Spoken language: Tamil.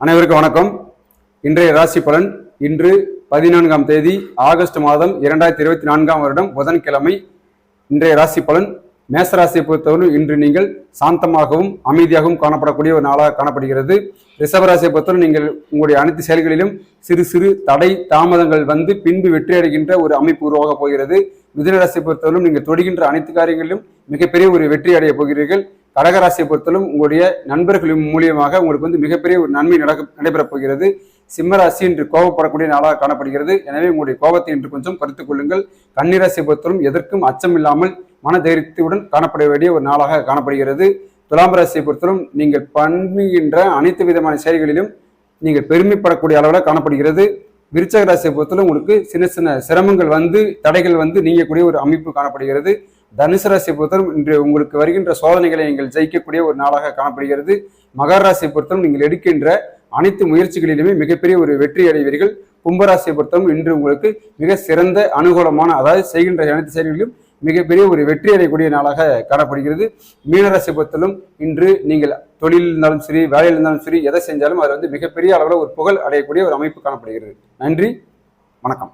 அனைவருக்கும் வணக்கம். இன்றைய ராசி பலன் இன்று பதினான்காம் தேதி ஆகஸ்ட் மாதம் இரண்டாயிரத்தி இருபத்தி நான்காம் வருடம் புதன்கிழமை. இன்றைய ராசி பலன் மேசராசியை பொறுத்தவரை இன்று நீங்கள் சாந்தமாகவும் அமைதியாகவும் காணப்படக்கூடிய ஒரு நாளாக காணப்படுகிறது. ரிஷபராசியை பொறுத்தவரை நீங்கள் உங்களுடைய அனைத்து செயல்களிலும் சிறு சிறு தடை தாமதங்கள் வந்து பின்பு வெற்றி அடைகின்ற ஒரு அமைப்பு உருவாகப் போகிறது. மிதுனராசியை பொறுத்தவரையும் நீங்கள் தொடுகின்ற அனைத்து காரியங்களிலும் மிகப்பெரிய ஒரு வெற்றி அடைய போகிறீர்கள். கடகராசியை பொறுத்தலும் உங்களுடைய நண்பர்களின் மூலியமாக உங்களுக்கு வந்து மிகப்பெரிய ஒரு நன்மை நடக்க நடைபெறப் போகிறது. சிம்மராசி இன்று கோபப்படக்கூடிய நாளாக காணப்படுகிறது. எனவே உங்களுடைய கோபத்தை இன்று கொஞ்சம் கருத்துக் கொள்ளுங்கள். கன்னிராசியை பொறுத்தலும் எதற்கும் அச்சம் இல்லாமல் மன தைரியத்துடன் காணப்பட வேண்டிய ஒரு நாளாக காணப்படுகிறது. துலாம் ராசியை பொறுத்தலும் நீங்கள் பண்ணுகின்ற அனைத்து விதமான செயல்களிலும் நீங்கள் பெருமைப்படக்கூடிய அளவில் காணப்படுகிறது. விருச்சக ராசியை பொறுத்தலும் உங்களுக்கு சின்ன சின்ன சிரமங்கள் வந்து தடைகள் வந்து நீங்கக்கூடிய ஒரு அமைப்பு காணப்படுகிறது. தனுசு ராசியை பொறுத்தவரை இன்று உங்களுக்கு வருகின்ற சோதனைகளை நீங்கள் ஜெயிக்கக்கூடிய ஒரு நாளாக காணப்படுகிறது. மகர ராசியை பொறுத்தவரை நீங்கள் எடுக்கின்ற அனைத்து முயற்சிகளிலுமே மிகப்பெரிய ஒரு வெற்றி அடைவீர்கள். கும்பராசியை பொறுத்தவரை இன்று உங்களுக்கு மிக சிறந்த அனுகூலமான அதாவது செய்கின்ற அனைத்து செயல்களிலும் மிகப்பெரிய ஒரு வெற்றி அடையக்கூடிய நாளாக காணப்படுகிறது. மீனராசி பொறுத்தலும் இன்று நீங்கள் தொழில் இருந்தாலும் சரி வேலையில் இருந்தாலும் சரி எதை செஞ்சாலும் அது வந்து மிகப்பெரிய அளவில் ஒரு புகழ் அடையக்கூடிய ஒரு அமைப்பு காணப்படுகிறது. நன்றி வணக்கம்.